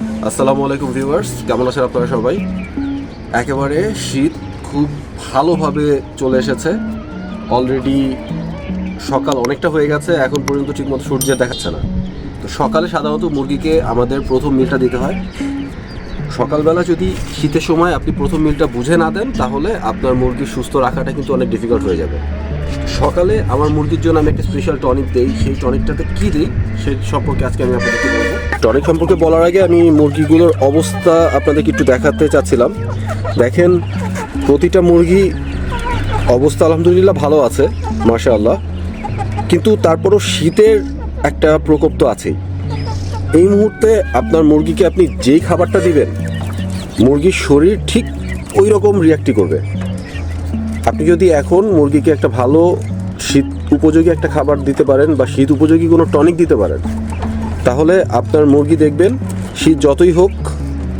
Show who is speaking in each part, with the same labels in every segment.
Speaker 1: আসসালামু আলাইকুম ভিউয়ার্স, কেমন আছেন আপনারা সবাই? একেবারে শীত খুব ভালোভাবে চলে এসেছে। অলরেডি সকাল অনেকটা হয়ে গেছে, এখন পর্যন্ত ঠিকমতো সূর্য দেখাচ্ছে না। তো সকালে সাধারণত মুরগিকে আমাদের প্রথম মিলটা দিতে হয়। সকালবেলা যদি শীতের সময় আপনি প্রথম মিলটা বুঝে না দেন, তাহলে আপনার মুরগি সুস্থ রাখাটা কিন্তু অনেক ডিফিকাল্ট হয়ে যাবে। সকালে আমার মুরগির জন্য আমি একটা স্পেশাল টনিক দিই, সেই টনিকটাতে কী দিই সেই সম্পর্কে আজকে আমি আপনাদেরকে বলব। টনিক সম্পর্কে বলার আগে আমি মুরগিগুলোর অবস্থা আপনাদেরকে একটু দেখাতে চাচ্ছিলাম। দেখেন, প্রতিটা মুরগি অবস্থা আলহামদুলিল্লাহ ভালো আছে, মাশাআল্লাহ। কিন্তু তারপরও শীতের একটা প্রকোপ তো আছেই। এই মুহূর্তে আপনার মুরগিকে আপনি যেই খাবারটা দিবেন, মুরগির শরীর ঠিক ওই রকম রিয়াক্টই করবে। আপনি যদি এখন মুরগিকে একটা ভালো শীত উপযোগী একটা খাবার দিতে পারেন বা শীত উপযোগী কোনো টনিক দিতে পারেন তাহলে আপনার মুরগি দেখবেন, শীত যতই হোক,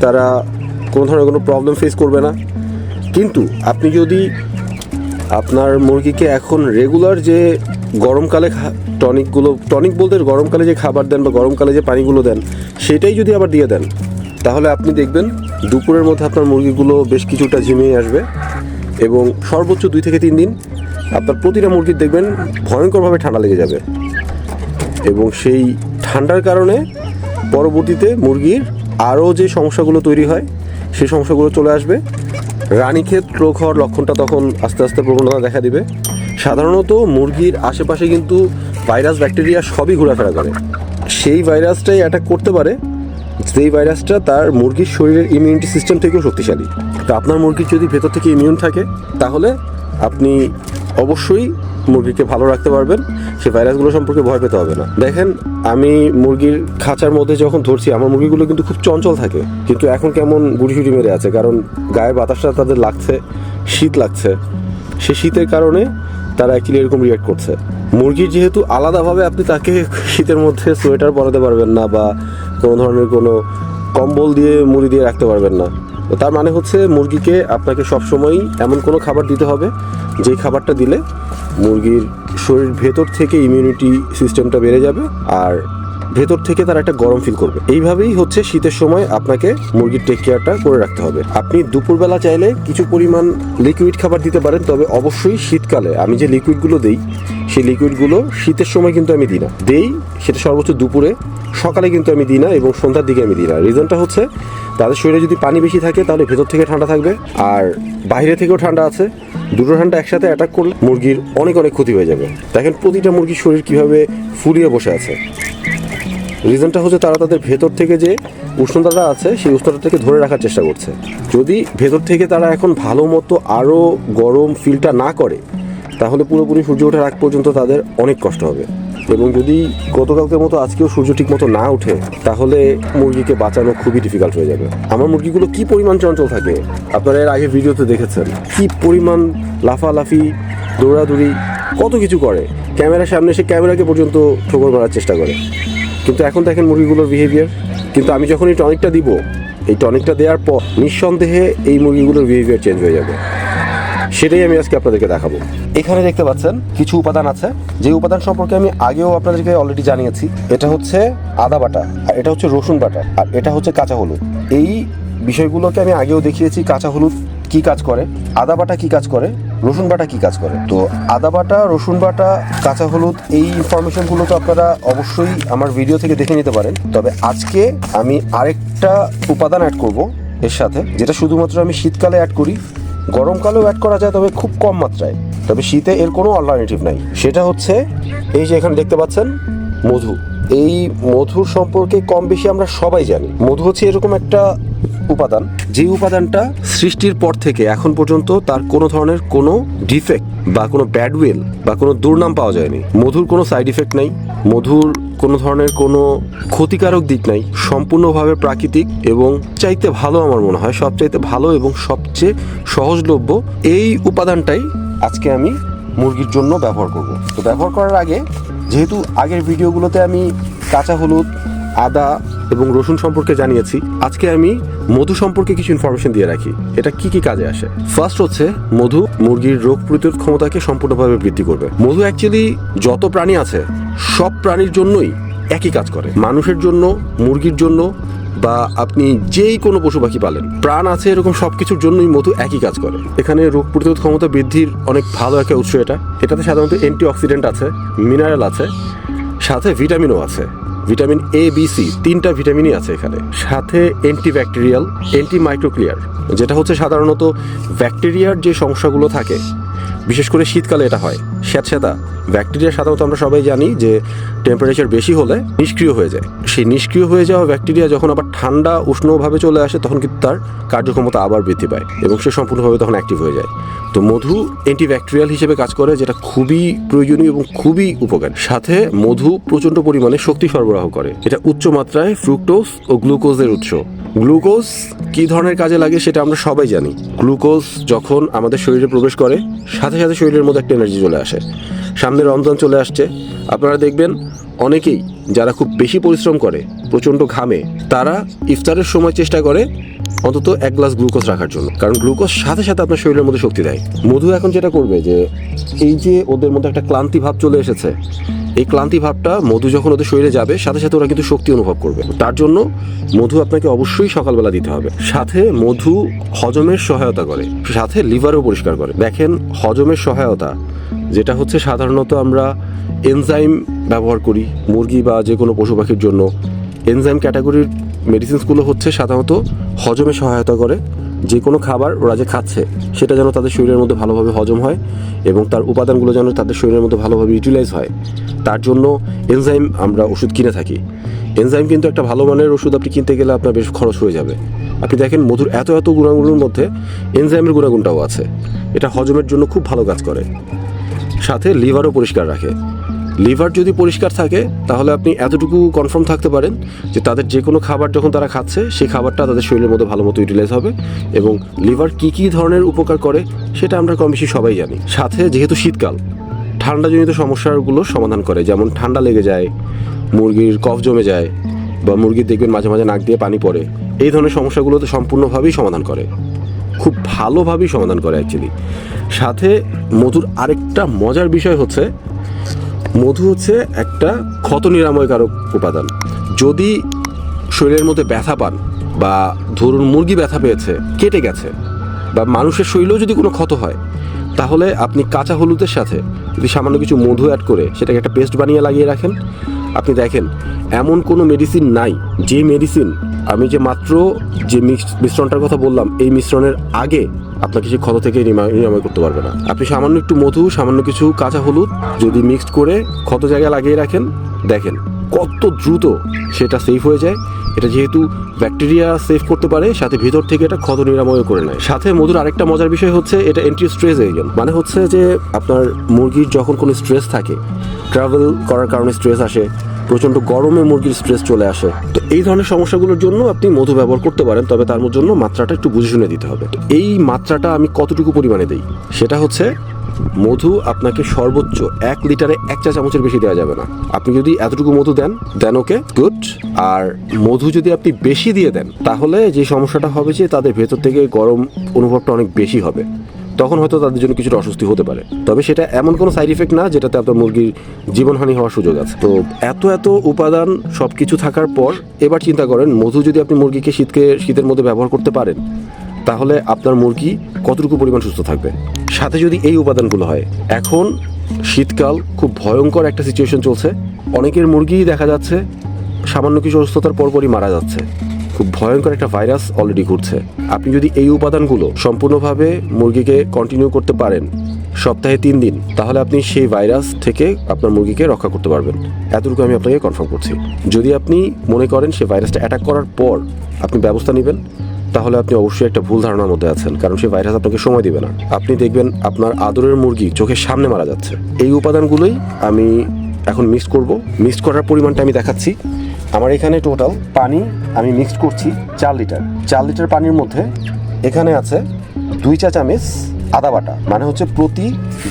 Speaker 1: তারা কোনো ধরনের কোনো প্রবলেম ফেস করবে না। কিন্তু আপনি যদি আপনার মুরগিকে এখন রেগুলার যে গরমকালে টনিকগুলো টনিক বলতে গরমকালে যে খাবার দেন বা গরমকালে যে পানিগুলো দেন, সেটাই যদি আবার দিয়ে দেন, তাহলে আপনি দেখবেন দুপুরের মধ্যে আপনার মুরগিগুলো বেশ কিছুটা ঝিমিয়ে আসবে এবং সর্বোচ্চ দুই থেকে তিন দিন আপনার প্রতিটা মুরগির দেখবেন ভয়ঙ্করভাবে ঠান্ডা লেগে যাবে এবং সেই ঠান্ডার কারণে পরবর্তীতে মুরগির আরও যে সমস্যাগুলো তৈরি হয়, সেই সমস্যাগুলো চলে আসবে। রানীক্ষেত রোগ হওয়ার লক্ষণটা তখন আস্তে আস্তে প্রবণতা দেখা দিবে। সাধারণত মুরগির আশেপাশে কিন্তু ভাইরাস, ব্যাকটেরিয়া সবই ঘোরাফেরা করে। সেই ভাইরাসটাই অ্যাটাক করতে পারে, যেই ভাইরাসটা তার মুরগির শরীরের ইমিউনিটি সিস্টেম থেকেও শক্তিশালী। তো আপনার মুরগির যদি ভেতর থেকে ইমিউন থাকে, তাহলে আপনি অবশ্যই মুরগিকে ভালো রাখতে পারবেন সেই ভাইরাসগুলো সম্পর্কে ভয় পেতে হবে না। দেখেন, আমি মুরগির খাঁচার মধ্যে যখন ধরছি, আমার মুরগিগুলো কিন্তু খুব চঞ্চল থাকে। কিন্তু এখন কেমন গুড়ি মেরে আছে, কারণ গায়ে বাতাসটা তাদের লাগছে, শীত লাগছে। সে শীতের কারণে তারা অ্যাকচুয়ালি এরকম রিয়াক্ট করছে। মুরগির যেহেতু আলাদাভাবে আপনি তাকে শীতের মধ্যে সোয়েটার পরাতে পারবেন না বা কোনো ধরনের কোনো কম্বল দিয়ে, মুড়ি দিয়ে রাখতে পারবেন না। তো তার মানে হচ্ছে মুরগিকে আপনাকে সবসময়ই এমন কোনো খাবার দিতে হবে যেই খাবারটা দিলে মুরগির শরীর ভেতর থেকে ইমিউনিটি সিস্টেমটা বেড়ে যাবে আর ভেতর থেকে তারা একটা গরম ফিল করবে। এইভাবেই হচ্ছে শীতের সময় আপনাকে মুরগির টেক কেয়ারটা করে রাখতে হবে। আপনি দুপুরবেলা চাইলে কিছু পরিমাণ লিকুইড খাবার দিতে পারেন, তবে অবশ্যই শীতকালে আমি যে লিকুইডগুলো দেই, সেই লিকুইডগুলো শীতের সময় কিন্তু আমি দিই না। দেই সেটা সর্বোচ্চ দুপুরে, সকালে কিন্তু আমি দিই না এবং সন্ধ্যার দিকে আমি দিই না। রিজনটা হচ্ছে তাদের শরীরে যদি পানি বেশি থাকে, তাহলে ভেতর থেকে ঠান্ডা থাকবে। আর বাইরে থেকেও ঠান্ডা আছে। দুটো ঠান্ডা একসাথে অ্যাটাক করলে মুরগির অনেক অনেক ক্ষতি হয়ে যাবে। দেখেন প্রতিটা মুরগির শরীর কীভাবে ফুলিয়ে বসে আছে। রিজনটা হচ্ছে তারা তাদের ভেতর থেকে যে উষ্ণতাটা আছে, সেই উষ্ণতাটাকে ধরে রাখার চেষ্টা করছে। যদি ভেতর থেকে তারা এখন ভালো মতো আরও গরম ফিলটা না করে, তাহলে পুরোপুরি সূর্য ওঠার আগ পর্যন্ত তাদের অনেক কষ্ট হবে। এবং যদি গতকালকের মতো আজকেও সূর্য ঠিক মতো না ওঠে, তাহলে মুরগিকে বাঁচানো খুবই ডিফিকাল্ট হয়ে যাবে। আমার মুরগিগুলো কি পরিমাণ চঞ্চল থাকে? আপনারা এর আগে ভিডিওতে দেখেছেন। কি পরিমাণ লাফালাফি, দৌড়াদৌড়ি, কত কিছু করে। ক্যামেরার সামনে এসে ক্যামেরাকে পর্যন্ত ঠোকর মারার চেষ্টা করে। কিন্তু এখন দেখেন মুরগিগুলোর বিহেভিয়ার কিন্তু আমি যখন এই টনিকটা দিব, এই টনিকটা দেওয়ার পর নিঃসন্দেহে এই মুরগিগুলোর বিহেভিয়ার চেঞ্জ হয়ে যাবে। সেটাই আমি আজকে আপনাদেরকে দেখাবো। এখানে দেখতে পাচ্ছেন কিছু উপাদান আছে। যে উপাদান সম্পর্কে আমি আগেও আপনাদেরকে অলরেডি জানিয়েছি, এটা হচ্ছে আদা বাটা আর এটা হচ্ছে রসুন বাটা আর এটা হচ্ছে কাঁচা হলুদ। এই বিষয়গুলোকে আমি আগেও দেখিয়েছি, কাঁচা হলুদ কি কাজ করে, আদা বাটা কি কাজ করে, রসুন বাটা কি কাজ করে। তো আদা বাটা, রসুন বাটা, কাঁচা হলুদ, এই ইনফরমেশনগুলো তো আপনারা অবশ্যই আমার ভিডিও থেকে দেখে নিতে পারেন। তবে আজকে আমি আরেকটা উপাদান অ্যাড করব এর সাথে, যেটা শুধুমাত্র আমি শীতকালে অ্যাড করি গরমকালেও অ্যাড করা যায়, তবে খুব কম মাত্রায়। তবে শীতে এর কোনো অল্টারনেটিভ নাই। সেটা হচ্ছে, এই যে এখানে দেখতে পাচ্ছেন, মধু। এই মধুর সম্পর্কে কম বেশি আমরা সবাই জানি। মধু হচ্ছে এরকম একটা উপাদান যে উপাদানটা সৃষ্টির পর থেকে এখন পর্যন্ত তার কোনো ধরনের কোনো ডিফেক্ট বা কোনো ব্যাডওয়েল বা কোনো দুর্নাম পাওয়া যায়নি। মধুর কোনো সাইড ইফেক্ট নাই, মধুর কোনো ধরনের কোনো ক্ষতিকারক দিক নাই, সম্পূর্ণভাবে প্রাকৃতিক এবং চাইতে ভালো আমার মনে হয়, সবচাইতে ভালো এবং সবচেয়ে সহজলভ্য এই উপাদানটাই আজকে আমি মুরগির জন্য ব্যবহার করব। তো ব্যবহার করার আগে, যেহেতু আগের ভিডিওগুলোতে আমি কাঁচা হলুদ আদা এবং রসুন সম্পর্কে জানিয়েছি। আজকে আমি মধু সম্পর্কে কিছু ইনফরমেশন দিয়ে রাখি। এটা কি কি কাজে আসে? ফার্স্ট হচ্ছে মধু মুরগির রোগ প্রতিরোধ ক্ষমতাকে সম্পূর্ণভাবে বৃদ্ধি করবে। মধু অ্যাকচুয়ালি যত প্রাণী আছে, সব প্রাণীর জন্যই একই কাজ করে। মানুষের জন্য, মুরগির জন্য বা আপনি যেই কোনো পশু পাখি পালেন, প্রাণ আছে এরকম সব কিছুর জন্যই মধু একই কাজ করে। এখানে রোগ প্রতিরোধ ক্ষমতা বৃদ্ধির অনেক ভালো একটা উৎস এটা। এটাতে সাধারণত অ্যান্টি অক্সিডেন্ট আছে মিনারেল আছে, সাথে ভিটামিনও আছে। ভিটামিন এ বি সি তিনটা ভিটামিনই আছে এখানে। সাথে অ্যান্টি ব্যাকটেরিয়াল অ্যান্টি মাইক্রোক্লিয়ার যেটা হচ্ছে সাধারণত ব্যাকটেরিয়ার যে সমস্যাগুলো থাকে বিশেষ করে শীতকালে এটা হয়। স্যাঁতস্যাঁতা ব্যাকটেরিয়া সাধারণত আমরা সবাই জানি যে টেম্পারেচার বেশি হলে নিষ্ক্রিয় হয়ে যায়। সেই নিষ্ক্রিয় হয়ে যাওয়া ব্যাকটেরিয়া যখন আবার ঠান্ডা, উষ্ণভাবে চলে আসে, তখন কিন্তু তার কার্যক্ষমতা আবার বৃদ্ধি পায় এবং সে সম্পূর্ণভাবে তখন অ্যাক্টিভ হয়ে যায়। তো মধু অ্যান্টিব্যাকটেরিয়াল হিসেবে কাজ করে, যেটা খুবই প্রয়োজনীয় এবং খুবই উপকারী। সাথে মধু প্রচণ্ড পরিমাণে শক্তি সরবরাহ করে। এটা উচ্চ মাত্রায় ফ্রুক্টোজ ও গ্লুকোজের উৎস। গ্লুকোজ কী ধরনের কাজে লাগে সেটা আমরা সবাই জানি। গ্লুকোজ যখন আমাদের শরীরে প্রবেশ করে, সাথে সাথে শরীরের মধ্যে একটা এনার্জি চলে আসে। সামনে রমজান চলে আসছে। আপনারা দেখবেন অনেকেই যারা খুব বেশি পরিশ্রম করে, প্রচণ্ড ঘামে, তারা ইফতারের সময় চেষ্টা করে অন্তত এক গ্লাস গ্লুকোজ রাখার জন্য। কারণ গ্লুকোজ সাথে সাথে আপনার শরীরের মধ্যে শক্তি দেয়। মধু এখন যেটা করবে যে, এই যে ওদের মধ্যে একটা ক্লান্তি ভাব চলে এসেছে এই ক্লান্তি ভাবটা মধু যখন ওদের শরীরে যাবে, সাথে সাথে ওরা কিন্তু শক্তি অনুভব করবে। তার জন্য মধু আপনাকে অবশ্যই সকালবেলা দিতে হবে। সাথে মধু হজমের সহায়তা করে। সাথে লিভারও পরিষ্কার করে। দেখেন, হজমের সহায়তা, যেটা হচ্ছে সাধারণত আমরা এনজাইম ব্যবহার করি, মুরগি বা যে কোনো পশু পাখির জন্য। এনজাইম ক্যাটাগরির মেডিসিনসগুলো হচ্ছে সাধারণত হজমে সহায়তা করে। যে কোনো খাবার ওরা যে খাচ্ছে, সেটা যেন তাদের শরীরের মধ্যে ভালোভাবে হজম হয় এবং তার উপাদানগুলো যেন তাদের শরীরের মধ্যে ভালোভাবে ইউটিলাইজ হয়। তার জন্য এনজাইম আমরা ওষুধ কিনে থাকি। এনজাইম কিন্তু একটা ভালো মানের ওষুধ আপনি কিনতে গেলে আপনার বেশ খরচ হয়ে যাবে। আপনি দেখেন মধুর এত এত গুণাগুণের মধ্যে এনজাইমের গুণাগুণটাও আছে। এটা হজমের জন্য খুব ভালো কাজ করে। সাথে লিভারও পরিষ্কার রাখে। লিভার যদি পরিষ্কার থাকে, তাহলে আপনি এতটুকু কনফার্ম থাকতে পারেন যে তাদের যে কোনো খাবার যখন তারা খাচ্ছে, সেই খাবারটা তাদের শরীরের মধ্যে ভালো মতো ইউটিলাইজ হবে এবং লিভার কী কী ধরনের উপকার করে, সেটা আমরা কম বেশি সবাই জানি। সাথে যেহেতু শীতকাল, ঠান্ডাজনিত সমস্যাগুলো সমাধান করে, যেমন ঠান্ডা লেগে যায়, মুরগির কফ জমে যায় বা মুরগির দেখবেন মাঝে মাঝে নাক দিয়ে পানি পড়ে, এই ধরনের সমস্যাগুলো তো সম্পূর্ণভাবেই সমাধান করে। খুব ভালোভাবেই সমাধান করে অ্যাকচুয়ালি সাথে মধুর আরেকটা মজার বিষয় হচ্ছে মধু হচ্ছে একটা ক্ষত নিরাময়কারক উপাদান। যদি শরীরের মধ্যে ব্যথা পান বা ধরুন মুরগি ব্যথা পেয়েছে, কেটে গেছে, বা মানুষের শরীরেও যদি কোনো ক্ষত হয়, তাহলে আপনি কাঁচা হলুদের সাথে যদি সামান্য কিছু মধু অ্যাড করে সেটাকে একটা পেস্ট বানিয়ে লাগিয়ে রাখেন আপনি দেখেন, এমন কোনো মেডিসিন নাই, যে মেডিসিন আমি যে মাত্র যে মিশ্রণটার কথা বললাম, এই মিশ্রণের আগে আপনাকে সেই ক্ষত থেকে নিরাময় করতে পারবে না। আপনি সামান্য একটু মধু, সামান্য কিছু কাঁচা হলুদ যদি মিক্সড করে ক্ষত জায়গায় লাগিয়ে রাখেন, দেখেন কত দ্রুত সেটা সেফ হয়ে যায়। এটা যেহেতু ব্যাকটেরিয়া সেভ করতে পারে, সাথে ভিতর থেকে এটা ক্ষত নিরাময় করে নেয়। সাথে মধুর আরেকটা মজার বিষয় হচ্ছে, এটা এন্ট্রি স্ট্রেস এজেন্ট মানে হচ্ছে যে আপনার মুরগির যখন কোনো স্ট্রেস থাকে ট্রাভেল করার কারণে স্ট্রেস আসে, প্রচণ্ড গরমে মুরগির স্ট্রেস চলে আসে। তো এই ধরনের সমস্যাগুলোর জন্য আপনি মধু ব্যবহার করতে পারেন, তবে তার জন্য মাত্রাটা একটু বুঝে শুনে দিতে হবে। এই মাত্রাটা আমি কতটুকু পরিমাণে দিই? সেটা হচ্ছে মধু আপনাকে সর্বোচ্চ এক লিটারে এক চা চামচের বেশি দেওয়া যাবে না। আপনি যদি এতটুকু মধু দেন দেন ওকে, গুড। আর মধু যদি আপনি বেশি দিয়ে দেন, তাহলে যে সমস্যাটা হবে যে তাদের ভেতর থেকে গরম অনুভবটা অনেক বেশি হবে। তখন হয়তো তাদের জন্য কিছুটা অস্বস্তি হতে পারে। তবে সেটা এমন কোনো সাইড ইফেক্ট না, যেটাতে আপনার মুরগির জীবনহানি হওয়ার সুযোগ আছে। তো এত এত উপাদান সব কিছু থাকার পর এবার চিন্তা করেন, মধু যদি আপনি মুরগিকে শীতকে, শীতের মধ্যে ব্যবহার করতে পারেন তাহলে আপনার মুরগি কতটুকু পরিমাণ সুস্থ থাকবে? সাথে যদি এই উপাদানগুলো হয়, এখন শীতকাল খুব ভয়ঙ্কর একটা সিচুয়েশন চলছে। অনেকের মুরগি দেখা যাচ্ছে সামান্য কিছু অসুস্থতার পরপরই মারা যাচ্ছে। খুব ভয়ঙ্কর একটা ভাইরাস অলরেডি ঘুরছে। আপনি যদি এই উপাদানগুলো সম্পূর্ণভাবে মুরগিকে কন্টিনিউ করতে পারেন সপ্তাহে তিন দিন, তাহলে আপনি সেই ভাইরাস থেকে আপনার মুরগিকে রক্ষা করতে পারবেন। এতটুকু আমি আপনাকে কনফার্ম করছি। যদি আপনি মনে করেন সে ভাইরাসটা অ্যাটাক করার পর আপনি ব্যবস্থা নেবেন তাহলে আপনি অবশ্যই একটা ভুল ধারণার মধ্যে আছেন, কারণ সেই ভাইরাস আপনাকে সময় দিবে না। আপনি দেখবেন আপনার আদরের মুরগি চোখের সামনে মারা যাচ্ছে। এই উপাদানগুলোই আমি এখন মিক্স করব। মিক্স করার পরিমাণটা আমি দেখাচ্ছি। আমার এখানে টোটাল পানি আমি মিক্সড করছি চার লিটার চার লিটার পানির মধ্যে এখানে আছে দুই চা চামচ আদা বাটা মানে হচ্ছে প্রতি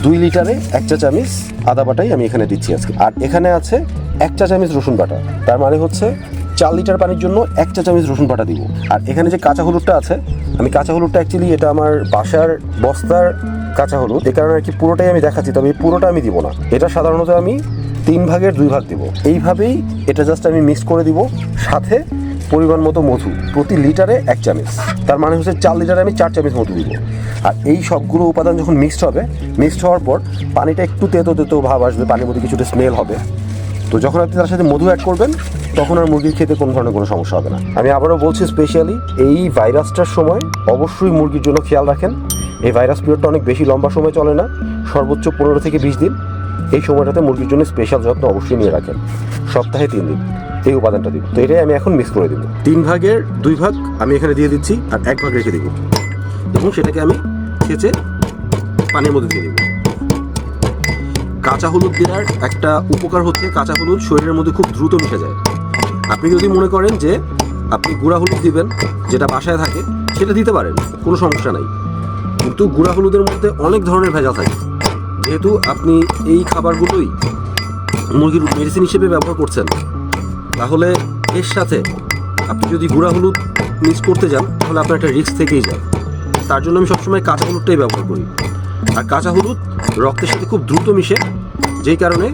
Speaker 1: দুই লিটারে এক চা চামচ আদা বাটাই আমি এখানে দিচ্ছি আজকে। আর এখানে আছে এক চা চামচ রসুন বাটা, তার মানে হচ্ছে চার লিটার পানির জন্য এক চা চামচ রসুন বাটা দিব। আর এখানে যে কাঁচা হলুদটা আছে, আমি কাঁচা হলুদটা অ্যাকচুয়ালি এটা আমার বাসার বস্তার কাঁচা হলুদ। এ কারণে আর কি পুরোটাই আমি দেখাচ্ছি, তবে পুরোটা আমি দিব না। এটা সাধারণত আমি তিন ভাগের দুই ভাগ দিব। এইভাবেই এটা জাস্ট আমি মিক্স করে দিব, সাথে পরিমাণ মতো মধু, প্রতি লিটারে এক চামচ। তার মানে হচ্ছে চার লিটারে আমি চার চামচ মধু দিব। আর এই সবগুলো উপাদান যখন মিক্সড হবে মিক্সড হওয়ার পর পানিটা একটু তেতো তেতো ভাব আসবে, পানির মধ্যে কিছুটা স্মেল হবে। তো যখন আপনি তার সাথে মধু অ্যাড করবেন, তখন আর মুরগির খেতে কোনো ধরনের কোনো সমস্যা হবে না। আমি আবারও বলছি স্পেশালি এই ভাইরাসটার সময় অবশ্যই মুরগির জন্য খেয়াল রাখেন। এই ভাইরাস পিরিয়ডটা অনেক বেশি লম্বা সময় চলে না, সর্বোচ্চ পনেরো থেকে বিশ দিন। এই সময়টাতে মুরগির জন্য স্পেশাল যত্ন অবশ্যই নিয়ে রাখেন। সপ্তাহে তিন দিন, এই উপাদানটা দিব তো এটাই আমি এখন মিক্স করে দিব। তিন ভাগের দুই ভাগ আমি এখানে দিয়ে দিচ্ছি, আর এক ভাগ রেখে দিব। এবং সেটাকে আমি ছেঁচে পানির মধ্যে দিয়ে দিব। কাঁচা হলুদ দেওয়ার একটা উপকার হচ্ছে কাঁচা হলুদ শরীরের মধ্যে খুব দ্রুত মিশে যায়। আপনি যদি মনে করেন যে আপনি গুঁড়া হলুদ দিবেন, যেটা বাসায় থাকে, সেটা দিতে পারেন, কোনো সমস্যা নাই। কিন্তু গুঁড়া হলুদের মধ্যে অনেক ধরনের ভেজাল থাকে। যেহেতু আপনি এই খাবারগুলোই মুরগির মেডিসিন হিসেবে ব্যবহার করছেন, তাহলে এর সাথে আপনি যদি গুঁড়া হলুদ মিক্স করতে যান, তাহলে আপনার একটা রিস্ক থেকেই যায়। তার জন্য আমি সবসময় কাঁচা হলুদটাই ব্যবহার করি। আর কাঁচা হলুদ রক্তের সাথে খুব দ্রুত মিশে। যেই কারণে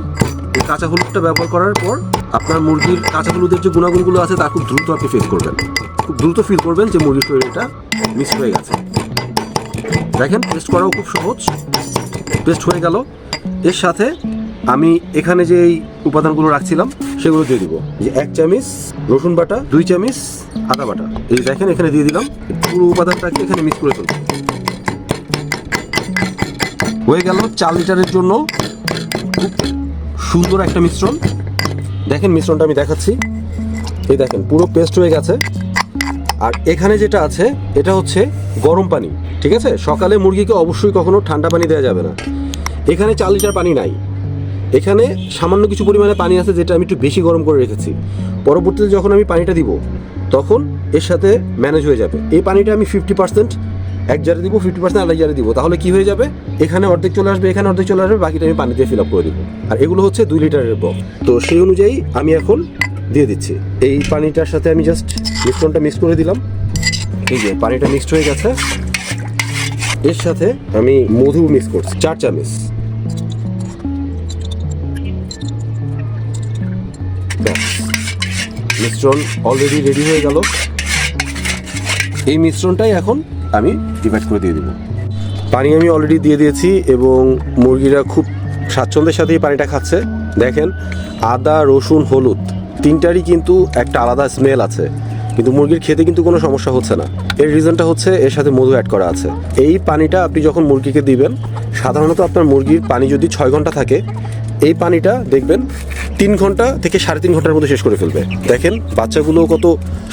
Speaker 1: এই কাঁচা হলুদটা ব্যবহার করার পর আপনার মুরগির কাঁচা হলুদের যে গুণাগুণগুলো আছে, তা খুব দ্রুত আপনি ফিল করবেন। খুব দ্রুত ফিল করবেন যে মুরগির শরীরে এটা মিক্স হয়ে গেছে। দেখেন টেস্ট করাও খুব সহজ। পেস্ট হয়ে গেল। এর সাথে আমি এখানে যে এই উপাদানগুলো রাখছিলাম, সেগুলো দিয়ে দিব। যে এক চামিচ রসুন বাটা, দুই চামচ আদা বাটা। এই দেখেন, এখানে দিয়ে দিলাম। পুরো উপাদানটাকে এখানে মিক্স করে ফেলব হয়ে গেল চার লিটারের জন্য খুব সুন্দর একটা মিশ্রণ। দেখেন মিশ্রণটা আমি দেখাচ্ছি। এই দেখেন, পুরো পেস্ট হয়ে গেছে। আর এখানে যেটা আছে, এটা হচ্ছে গরম পানি, ঠিক আছে? সকালে মুরগিকে অবশ্যই কখনো ঠান্ডা পানি দেওয়া যাবে না। এখানে চার লিটার পানি নাই। এখানে সামান্য কিছু পরিমাণে পানি আছে যেটা আমি একটু বেশি গরম করে রেখেছি। পরবর্তীতে যখন আমি পানিটা দিব, তখন এর সাথে ম্যানেজ হয়ে যাবে। এই পানিটা আমি ফিফটি পার্সেন্ট এক জারে দিব ফিফটি পার্সেন্ট আরেক জারে দিব। তাহলে কি হয়ে যাবে? এখানে অর্ধেক চলে আসবে, এখানে অর্ধেক চলে আসবে, বাকিটা আমি পানি দিয়ে ফিল আপ করে দিব। আর এগুলো হচ্ছে দুই লিটারের বক তো সেই অনুযায়ী আমি এখন দিয়ে দিচ্ছি। এই পানিটার সাথে আমি জাস্ট মিশ্রণটা মিক্স করে দিলাম। এই যে পানিটা মিক্সড হয়ে গেছে। এর সাথে আমি মধু মিক্স করছি, চার চামচ। মিশ্রণ অলরেডি রেডি হয়ে গেল। এই মিশ্রণটাই এখন আমি ডিভাইড করে দিয়ে দিব। পানি আমি অলরেডি দিয়ে দিয়েছি এবং মুরগিরা খুব স্বাচ্ছন্দ্যের সাথেই পানিটা খাচ্ছে। দেখেন, আদা, রসুন, হলুদ, তিনটারই কিন্তু একটা আলাদা স্মেল আছে। কিন্তু মুরগির খেতে কিন্তু কোনো সমস্যা হচ্ছে না। এর রিজনটা হচ্ছে এর সাথে মধু অ্যাড করা আছে। এই পানিটা আপনি যখন মুরগিকে দিবেন, সাধারণত আপনার মুরগির পানি যদি ছয় ঘণ্টা থাকে, এই পানিটা দেখবেন তিন ঘণ্টা থেকে সাড়ে তিন ঘণ্টার মধ্যে শেষ করে ফেলবে। দেখেন বাচ্চাগুলো কত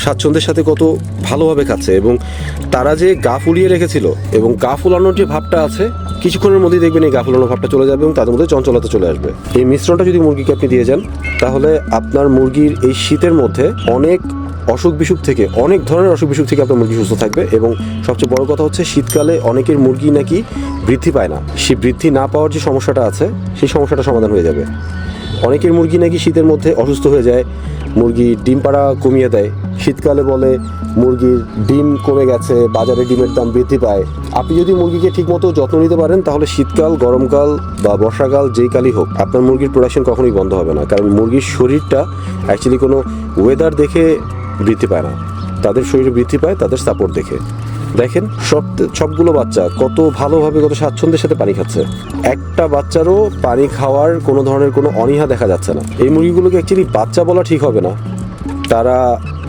Speaker 1: স্বাচ্ছন্দ্যের সাথে কত ভালোভাবে খাচ্ছে এবং তারা যে গা ফুলিয়ে রেখেছিল এবং গা ফুলানোর যে ভাবটা আছে, কিছুক্ষণের মধ্যেই দেখবেন এই গা ফুলানোর ভাবটা চলে যাবে এবং তাদের মধ্যে চঞ্চলতা চলে আসবে। এই মিশ্রণটা যদি মুরগিকে আপনি দিয়ে যান, তাহলে আপনার মুরগির এই শীতের মধ্যে অনেক অসুখ বিসুখ থেকে, অনেক ধরনের অসুখ বিসুখ থেকে আপনার মুরগি সুস্থ থাকবে এবং সবচেয়ে বড় কথা হচ্ছে শীতকালে অনেকের মুরগি নাকি বৃদ্ধি পায় না। সে বৃদ্ধি না পাওয়ার যে সমস্যাটা আছে, সেই সমস্যাটা সমাধান হয়ে যাবে। অনেকের মুরগি নাকি শীতের মধ্যে অসুস্থ হয়ে যায়। মুরগি ডিম পাড়া কমিয়ে দেয়। শীতকালে বলে মুরগির ডিম কমে গেছে, বাজারে ডিমের দাম বৃদ্ধি পায়। আপনি যদি মুরগিকে ঠিকমতো যত্ন নিতে পারেন, তাহলে শীতকাল, গরমকাল বা বর্ষাকাল যেই কালই হোক, আপনার মুরগির প্রোডাকশন কখনোই বন্ধ হবে না। কারণ মুরগির শরীরটা অ্যাকচুয়ালি কোনো ওয়েদার দেখে বৃদ্ধি পায় না। তাদের শরীরে বৃদ্ধি পায়, তাদের সাপোর্ট দেখে। দেখেন, সব সবগুলো বাচ্চা কত ভালোভাবে, কত স্বাচ্ছন্দ্যের সাথে পানি খাচ্ছে। একটা বাচ্চারও পানি খাওয়ার কোনো ধরনের কোনো অনীহা দেখা যাচ্ছে না। এই মুরগিগুলোকে অ্যাকচুয়ালি বাচ্চা বলা ঠিক হবে না। তারা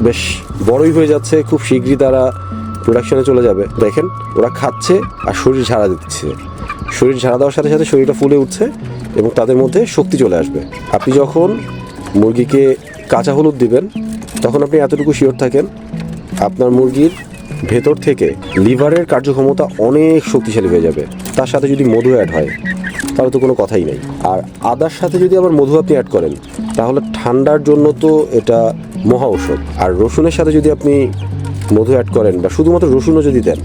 Speaker 1: বেশ বড়ই হয়ে যাচ্ছে, খুব শীঘ্রই তারা প্রোডাকশনে চলে যাবে। দেখেন, ওরা খাচ্ছে আর শরীর ঝাড়া দিচ্ছে। শরীর ঝাড়া দেওয়ার সাথে সাথে শরীরটা ফুলে উঠছে এবং তাদের মধ্যে শক্তি চলে আসবে। আপনি যখন মুরগিকে কাঁচা হলুদ দিবেন, তখন আপনি এতটুকু শিওর থাকেন, আপনার মুরগির ভেতর থেকে লিভারের কার্যক্ষমতা অনেক শক্তিশালী হয়ে যাবে। তার সাথে যদি মধু অ্যাড হয়, তাহলে তো কোনো কথাই নেই। আর আদার সাথে যদি আবার মধু আপনি অ্যাড করেন, তাহলে ঠান্ডার জন্য তো এটা মহা ঔষধ। আর রসুনের সাথে যদি আপনি মধু অ্যাড করেন বা শুধুমাত্র রসুনও যদি দেন,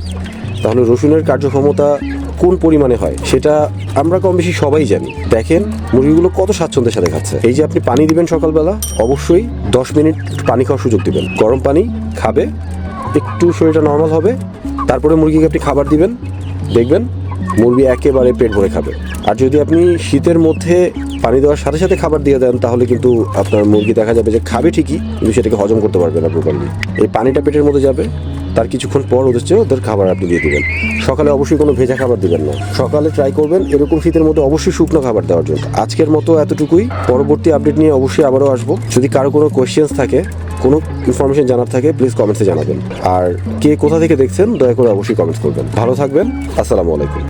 Speaker 1: তাহলে রসুনের কার্যক্ষমতা কোন পরিমাণে হয়, সেটা আমরা কম বেশি সবাই জানি। দেখেন, মুরগিগুলো কত স্বাচ্ছন্দ্যের সাথে খাচ্ছে। এই যে আপনি পানি দিবেন সকালবেলা, অবশ্যই দশ মিনিট পানি খাওয়ার সুযোগ দিবেন। গরম পানি খাবে একটু শরীরটা নর্মাল হবে, তারপরে মুরগিকে আপনি খাবার দিবেন। দেখবেন মুরগি একেবারে পেট ভরে খাবে। আর যদি আপনি শীতের মধ্যে পানি দেওয়ার সাথে সাথে খাবার দিয়ে দেন, তাহলে কিন্তু আপনার মুরগি দেখা যাবে যে খাবে ঠিকই, কিন্তু সেটাকে হজম করতে পারবে না প্রপারলি এই পানিটা পেটের মধ্যে যাবে তার কিছুক্ষণ পর ওদের চেয়ে ওদের খাবার আপনি দিয়ে দেবেন। সকালে অবশ্যই কোনো ভেজা খাবার দেবেন না। সকালে ট্রাই করবেন, এরকম শীতের মধ্যে অবশ্যই শুকনো খাবার দেওয়ার জন্য। আজকের মতো এতটুকুই। পরবর্তী আপডেট নিয়ে অবশ্যই আবারও আসব। যদি কারও কোনো কোয়েশ্চেন্স থাকে, কোনো ইনফরমেশন জানার থাকে প্লিজ কমেন্টসে জানাবেন। আর কে কোথা থেকে দেখছেন, দয়া করে অবশ্যই কমেন্টস করবেন। ভালো থাকবেন। আসসালামু আলাইকুম।